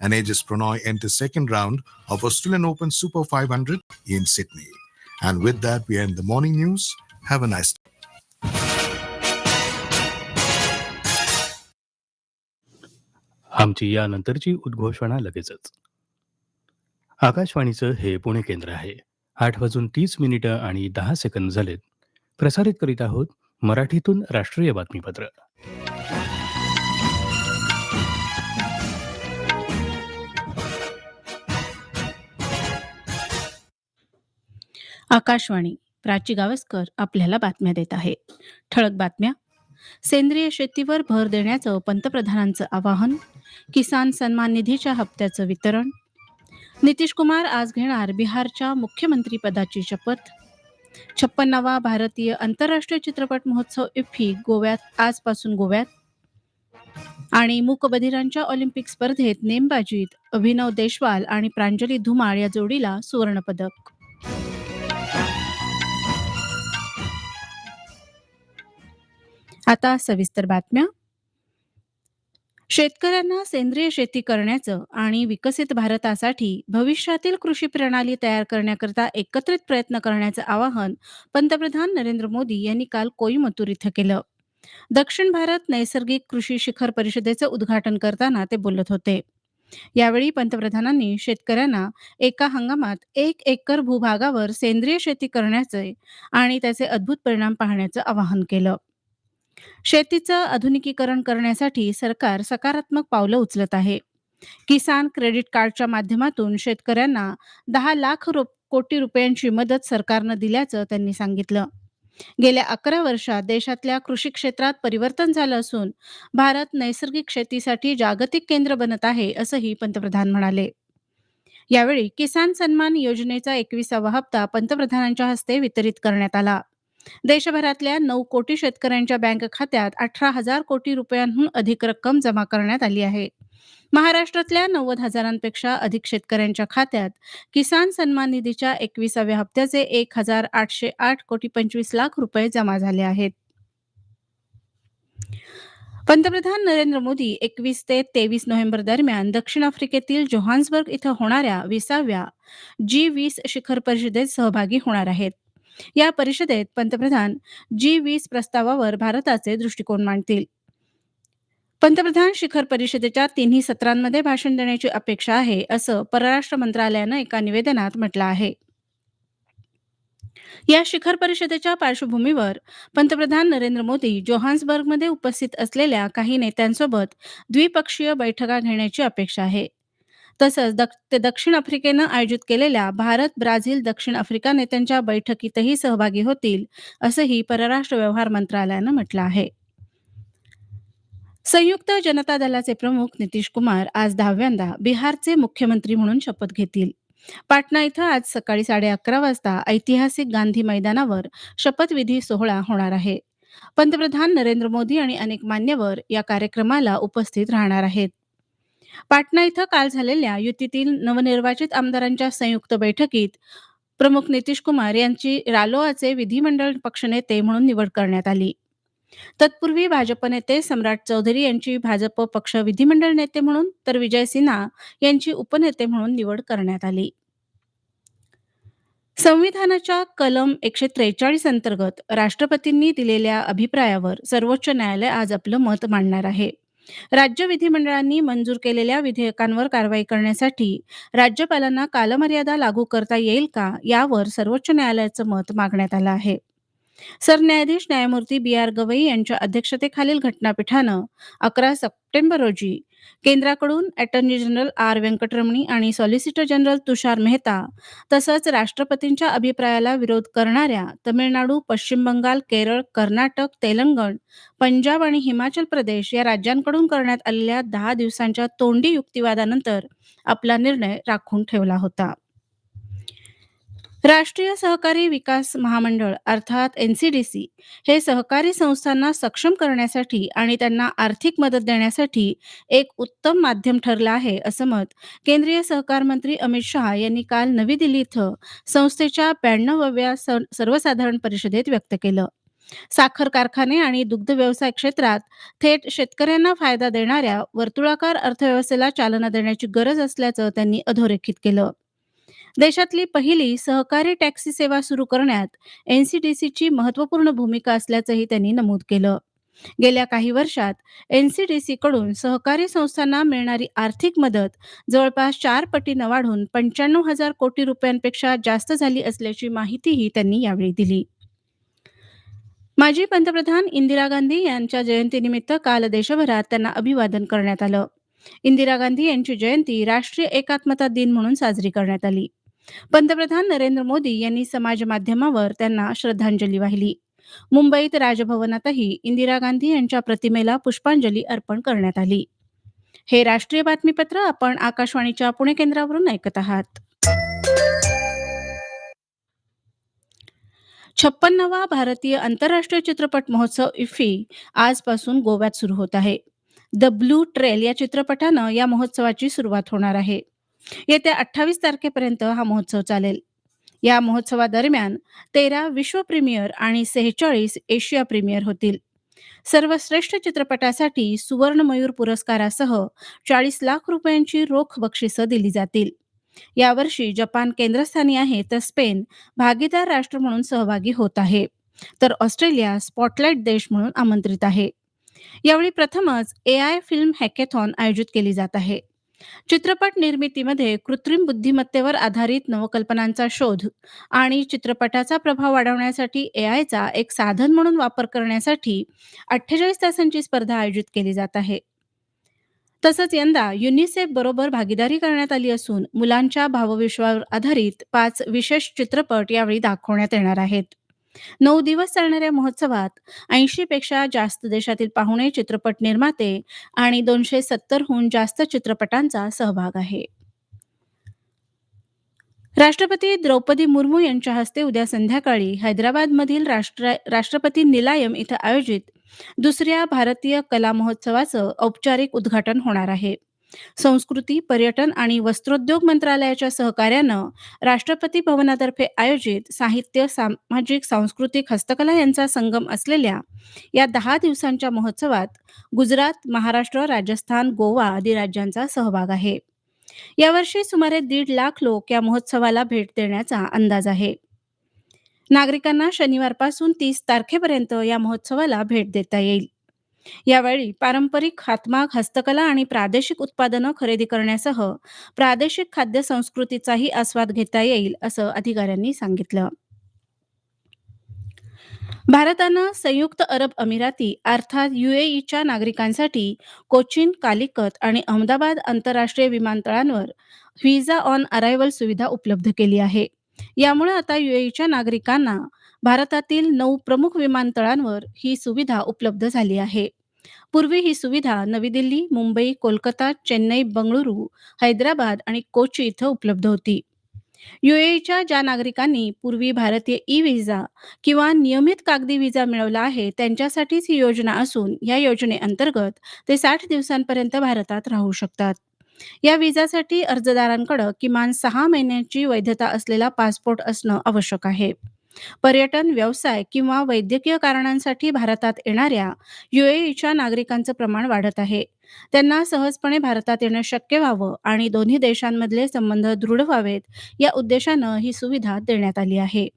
and Aegis Prannoy enters second round of Australian Open Super 500 in Sydney. And with that, we end the morning news. Have a nice day. आमची यानंतरची उद्घोषणा लगेचच आकाशवाणीचं हे पुणे केंद्र आहे आठ वाजून तीस मिनिटं आणि दहा सेकंद झालेत प्रसारित करीत आहोत मराठीतून राष्ट्रीय बातमीपत्र आकाशवाणी प्राची गावस्कर आपल्याला बातम्या देत आहे. ठळक बातम्या. सेंद्रिय शेतीवर भर देण्याचं पंतप्रधानांचं आवाहन किसान सन्मान निधीच्या हप्त्याचं वितरण. नितीश कुमार आज घेणार बिहारच्या मुख्यमंत्रीपदाची शपथ. छप्पन्नावा भारतीय आंतरराष्ट्रीय चित्रपट महोत्सव इफ्फी गोव्यात आजपासून गोव्यात. आणि मूकबधिरांच्या ऑलिम्पिक स्पर्धेत नेमबाजीत अभिनव देशवाल आणि प्रांजली धुमाळ या जोडीला सुवर्णपदक. आता सविस्तर बातम्या. शेतकऱ्यांना सेंद्रिय शेती करण्याचं आणि विकसित भारतासाठी भविष्यातील कृषी प्रणाली तयार करण्याकरता एकत्रित प्रयत्न करण्याचं आवाहन पंतप्रधान नरेंद्र मोदी यांनी काल कोईमतूर इथं केलं. दक्षिण भारत नैसर्गिक कृषी शिखर परिषदेचं उद्घाटन करताना ते बोलत होते. यावेळी पंतप्रधानांनी शेतकऱ्यांना एका हंगामात एक एकर भूभागावर सेंद्रिय शेती करण्याचे आणि त्याचे अद्भुत परिणाम पाहण्याचं आवाहन केलं. शेतीचं आधुनिकीकरण करण्यासाठी सरकार सकारात्मक पावलं उचलत आहे. किसान क्रेडिट कार्डच्या माध्यमातून शेतकऱ्यांना दहा लाख रुप कोटी रुपयांची मदत सरकारनं दिल्याचं त्यांनी सांगितलं. गेल्या अकरा वर्षात देशातल्या कृषी क्षेत्रात परिवर्तन झालं असून भारत नैसर्गिक शेतीसाठी जागतिक केंद्र बनत आहे असंही पंतप्रधान म्हणाले. यावेळी किसान सन्मान योजनेचा एकविसावा हप्ता पंतप्रधानांच्या हस्ते वितरित करण्यात आला. देशभरातल्या नऊ कोटी शेतकऱ्यांच्या बँक खात्यात अठरा हजार कोटी रुपयांहून अधिक रक्कम जमा करण्यात आली आहे. महाराष्ट्रातल्या नव्वद हजारांपेक्षा अधिक शेतकऱ्यांच्या खात्यात किसान सन्मान निधीच्या एकविसाव्या हप्त्याचे एक हजार आठशे आठ कोटी पंचवीस लाख रुपये जमा झाले आहेत. पंतप्रधान नरेंद्र मोदी एकवीस ते तेवीस नोव्हेंबर दरम्यान दक्षिण आफ्रिकेतील जोहान्सबर्ग इथं होणाऱ्या विसाव्या जी वीस शिखर परिषदेत सहभागी होणार आहेत. या परिषदेत पंतप्रधान जी वीस प्रस्तावावर भारताचे दृष्टिकोन मांडतील. पंतप्रधान शिखर परिषदेच्या तिन्ही सत्रांमध्ये भाषण देण्याची अपेक्षा आहे असं परराष्ट्र मंत्रालयानं एका निवेदनात म्हटलं आहे. या शिखर परिषदेच्या पार्श्वभूमीवर पंतप्रधान नरेंद्र मोदी जोहान्सबर्गमध्ये उपस्थित असलेल्या काही नेत्यांसोबत द्विपक्षीय बैठका घेण्याची अपेक्षा आहे. तसंच दक- ते दक्षिण आफ्रिकेनं आयोजित केलेल्या भारत ब्राझील दक्षिण आफ्रिका नेत्यांच्या बैठकीतही सहभागी होतील असंही परराष्ट्र व्यवहार मंत्रालयानं म्हटलं आहे. संयुक्त जनता दलाचे प्रमुख नितीश कुमार आज दहाव्यांदा बिहारचे मुख्यमंत्री म्हणून शपथ घेतील. पाटणा इथं आज सकाळी साडे अकरा वाजता ऐतिहासिक गांधी मैदानावर शपथविधी सोहळा होणार आहे. पंतप्रधान नरेंद्र मोदी आणि अनेक मान्यवर या कार्यक्रमाला उपस्थित राहणार आहेत. पाटणा इथं काल झालेल्या युतीतील नवनिर्वाचित आमदारांच्या संयुक्त बैठकीत प्रमुख नितीश कुमार यांची रालोआचे विधिमंडळ पक्षनेते म्हणून निवड करण्यात आली. तत्पूर्वी भाजप नेते सम्राट चौधरी यांची भाजप पक्ष विधिमंडळ नेते म्हणून तर विजय सिन्हा यांची उपनेते म्हणून निवड करण्यात आली. संविधानाच्या कलम एकशे त्रेचाळीस अंतर्गत राष्ट्रपतींनी दिलेल्या अभिप्रायावर सर्वोच्च न्यायालय आज आपलं मत मांडणार आहे. राज्य विधिमंडळांनी मंजूर केलेल्या विधेयकांवर कारवाई करण्यासाठी राज्यपालांना कालमर्यादा लागू करता येईल का यावर सर्वोच्च न्यायालयाचं मत मागण्यात आलं आहे. सरन्यायाधीश न्यायमूर्ती बी आर गवई यांच्या अध्यक्षतेखालील घटनापीठानं अकरा सप्टेंबर रोजी केंद्राकडून अटर्नी जनरल आर व्यंकटरमणी आणि सॉलिसिटर जनरल तुषार मेहता तसंच राष्ट्रपतींच्या अभिप्रायाला विरोध करणाऱ्या तमिळनाडू पश्चिम बंगाल केरळ कर्नाटक तेलंगण पंजाब आणि हिमाचल प्रदेश या राज्यांकडून करण्यात आलेल्या दहा दिवसांच्या तोंडी युक्तिवादानंतर आपला निर्णय राखून ठेवला होता. राष्ट्रीय सहकारी विकास महामंडळ अर्थात एन सी डी सी हे सहकारी संस्थांना सक्षम करण्यासाठी आणि त्यांना आर्थिक मदत देण्यासाठी एक उत्तम माध्यम ठरलं आहे असं मत केंद्रीय सहकार मंत्री अमित शहा यांनी काल नवी दिल्ली इथं संस्थेच्या ब्याण्णवाव्या सर्वसाधारण परिषदेत व्यक्त केलं. साखर कारखाने आणि दुग्ध व्यवसाय क्षेत्रात थेट शेतकऱ्यांना फायदा देणाऱ्या वर्तुळाकार अर्थव्यवस्थेला चालना देण्याची गरज असल्याचं त्यांनी अधोरेखित केलं. देशातली पहिली सहकारी टॅक्सी सेवा सुरू करण्यात एनसीडीसीची महत्त्वपूर्ण भूमिका असल्याचंही त्यांनी नमूद केलं. गेल्या काही वर्षात एनसीडीसी कडून सहकारी संस्थांना मिळणारी आर्थिक मदत जवळपास चार पटीनं वाढून पंच्याण्णव हजार कोटी रुपयांपेक्षा जास्त झाली असल्याची माहितीही त्यांनी यावेळी दिली. माजी पंतप्रधान इंदिरा गांधी यांच्या जयंतीनिमित्त काल देशभरात त्यांना अभिवादन करण्यात आलं. इंदिरा गांधी यांची जयंती राष्ट्रीय एकात्मता दिन म्हणून साजरी करण्यात आली. पंतप्रधान नरेंद्र मोदी यांनी समाज माध्यमावर त्यांना श्रद्धांजली वाहिली. मुंबईत राजभवनातही इंदिरा गांधी यांच्या प्रतिमेला पुष्पांजली अर्पण करण्यात आली. हे राष्ट्रीय बातमीपत्र आपण आकाशवाणीच्या पुणे केंद्रावरून ऐकत आहात. छप्पन्नावा भारतीय आंतरराष्ट्रीय चित्रपट महोत्सव इफ्फी आजपासून गोव्यात सुरू होत आहे. द ब्लू ट्रेल या चित्रपटानं या महोत्सवाची सुरुवात होणार आहे. येत्या अठ्ठावीस तारखेपर्यंत हा महोत्सव चालेल. या महोत्सवादरम्यान तेरा विश्व प्रीमियर आणि सेहेचाळीस एशिया प्रीमियर होतील. सर्वश्रेष्ठ चित्रपटासाठी सुवर्ण मयूर पुरस्कारासह चाळीस लाख रुपयांची रोख बक्षिसं दिली जातील. यावर्षी जपान केंद्रस्थानी आहे तर स्पेन भागीदार राष्ट्र म्हणून सहभागी होत आहे. तर ऑस्ट्रेलिया स्पॉटलाइट देश म्हणून आमंत्रित आहे. यावेळी प्रथमच ए आय फिल्म हॅकेथॉन आयोजित केली जात आहे. चित्रपट निर्मितीमध्ये कृत्रिम बुद्धिमत्तेवर आधारित नवकल्पनांचा शोध आणि चित्रपटाचा प्रभाव वाढवण्यासाठी ए आयचा एक साधन म्हणून वापर करण्यासाठी अठ्ठेचाळीस तासांची स्पर्धा आयोजित केली जात आहे. तसंच यंदा युनिसेफ बरोबर भागीदारी करण्यात आली असून मुलांच्या भावविश्वावर आधारित पाच विशेष चित्रपट यावेळी दाखवण्यात येणार आहेत. नऊ दिवस चालणाऱ्या महोत्सवात ऐंशी पेक्षा जास्त देशातील पाहुणे चित्रपट निर्माते आणि दोनशे सत्तरहून जास्त चित्रपटांचा सहभाग आहे. राष्ट्रपती द्रौपदी मुर्मू यांच्या हस्ते उद्या संध्याकाळी हैदराबादमधील राष्ट्र राष्ट्रपती निलायम इथं आयोजित दुसऱ्या भारतीय कला महोत्सवाचं औपचारिक उद्घाटन होणार आहे. संस्कृती पर्यटन आणि वस्त्रोद्योग मंत्रालयाच्या सहकार्यानं राष्ट्रपती भवनातर्फे आयोजित साहित्य सामाजिक सांस्कृतिक हस्तकला यांचा संगम असलेल्या या दहा दिवसांच्या महोत्सवात गुजरात महाराष्ट्र राजस्थान गोवा आदी राज्यांचा सहभाग आहे. यावर्षी सुमारे दीड लाख लोक या महोत्सवाला भेट देण्याचा अंदाज आहे. नागरिकांना शनिवारपासून तीस तारखेपर्यंत या महोत्सवाला भेट देता येईल. यावेळी पारंपरिक हातमाग हस्तकला आणि प्रादेशिक उत्पादनं खरेदी करण्यासह प्रादेशिक खाद्य संस्कृतीचाही आस्वाद घेता येईल असं अधिकाऱ्यांनी सांगितलं. भारतानं संयुक्त अरब अमिराती अर्थात युएईच्या नागरिकांसाठी कोचीन कालिकत आणि अहमदाबाद आंतरराष्ट्रीय विमानतळांवर व्हिसा ऑन अरायव्हल सुविधा उपलब्ध केली आहे. यामुळे आता युएईच्या नागरिकांना भारतातील नऊ प्रमुख विमानतळांवर ही सुविधा उपलब्ध झाली आहे. पूर्वी ही सुविधा नवी दिल्ली मुंबई कोलकाता चेन्नई बंगळुरू हैदराबाद आणि कोची इथं उपलब्ध होती. युएईच्या ज्या नागरिकांनी पूर्वी भारतीय ई व्हिसा किंवा नियमित कागदी व्हिसा मिळवला आहे त्यांच्यासाठीच ही योजना असून या योजनेअंतर्गत ते साठ दिवसांपर्यंत भारतात राहू शकतात. या व्हिसासाठी अर्जदारांकडे किमान सहा महिन्यांची वैधता असलेला पासपोर्ट असणं आवश्यक आहे. पर्यटन व्यवसाय किंवा वैद्यकीय कारणांसाठी भारतात येणाऱ्या युएईच्या नागरिकांचं प्रमाण वाढत आहे. त्यांना सहजपणे भारतात येणं शक्य व्हावं आणि दोन्ही देशांमधले संबंध दृढ व्हावेत या उद्देशानं ही सुविधा देण्यात आली आहे.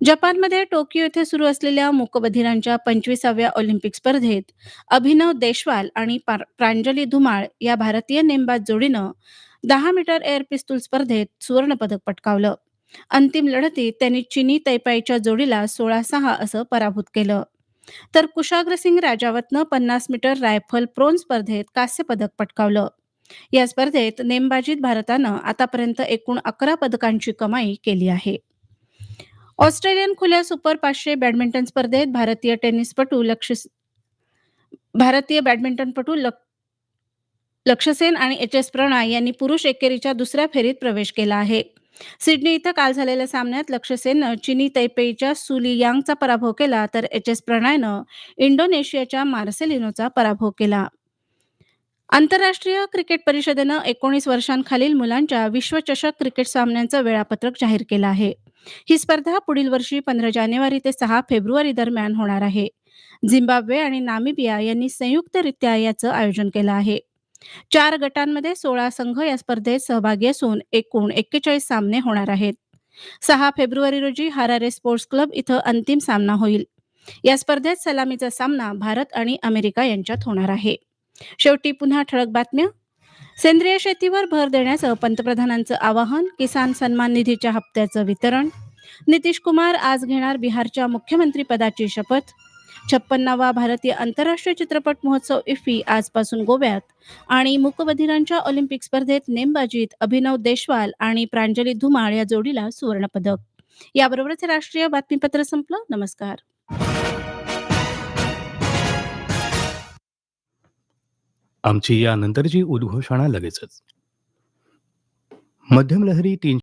जपानमध्ये टोकियो येथे सुरू असलेल्या मूकबधिरांच्या पंचवीसाव्या ऑलिम्पिक स्पर्धेत अभिनव देशवाल आणि प्रांजली धुमाळ या भारतीय नेमबाज जोडीनं दहा मीटर एअर पिस्तूल स्पर्धेत सुवर्णपदक पटकावलं. अंतिम लढतीत त्यांनी चिनी तैपाईच्या जोडीला सोळा सहा असं पराभूत केलं. तर कुशाग्र सिंग राजावतनं पन्नास मीटर रायफल प्रोन स्पर्धेत कांस्य पदक पटकावलं. या स्पर्धेत नेमबाजीत भारतानं आतापर्यंत एकूण अकरा पदकांची कमाई केली आहे. ऑस्ट्रेलियन खुल्या सुपर पाचशे बॅडमिंटन स्पर्धेत भारतीय टेनिसपटू लक्ष भारतीय बॅडमिंटनपटू लक्ष लक्षसेन आणि एच एस प्रणय यांनी पुरुष एकेरीच्या दुसऱ्या फेरीत प्रवेश केला आहे. सिडनी इथं काल झालेल्या सामन्यात लक्ष्यसेननं चिनी तैपेईच्या सुली यांगचा पराभव केला तर एच एस प्रणयनं इंडोनेशियाच्या मार्सेलिनोचा पराभव केला. आंतरराष्ट्रीय क्रिकेट परिषदेनं एकोणीस वर्षांखालील मुलांच्या विश्वचषक क्रिकेट सामन्यांचं वेळापत्रक जाहीर केलं आहे. ही स्पर्धा पुढील वर्षी पंधरा जानेवारी ते सहा फेब्रुवारी दरम्यान होणार आहे. झिम्बाब्वे आणि नामिबिया यांनी संयुक्तरित्या याचं आयोजन केलं आहे. चार गटांमध्ये सोळा संघ या स्पर्धेत सहभागी असून एकूण एक्केचाळीस सामने होणार आहेत. सहा फेब्रुवारी रोजी हारारे स्पोर्ट्स क्लब इथं अंतिम सामना होईल. या स्पर्धेत सलामीचा सामना भारत आणि अमेरिका यांच्यात होणार आहे. शेवटी पुन्हा ठळक बातम्या. सेंद्रिय शेतीवर भर देण्याचं पंतप्रधानांचं आवाहन किसान सन्मान निधीच्या हप्त्याचं वितरण. नितीश कुमार आज घेणार बिहारच्या मुख्यमंत्री पदाची शपथ. छप्पन्नावा भारतीय आंतरराष्ट्रीय चित्रपट महोत्सव इफ्फी आजपासून गोव्यात. आणि मुकबधिरांच्या ऑलिम्पिक स्पर्धेत नेमबाजीत अभिनव देशवाल आणि प्रांजली धुमाळ या जोडीला सुवर्णपदक. याबरोबरच राष्ट्रीय बातमीपत्र संपलं. नमस्कार. आमची यानंतरची उद्घोषणा लगेचच. मध्यम लहरी तीन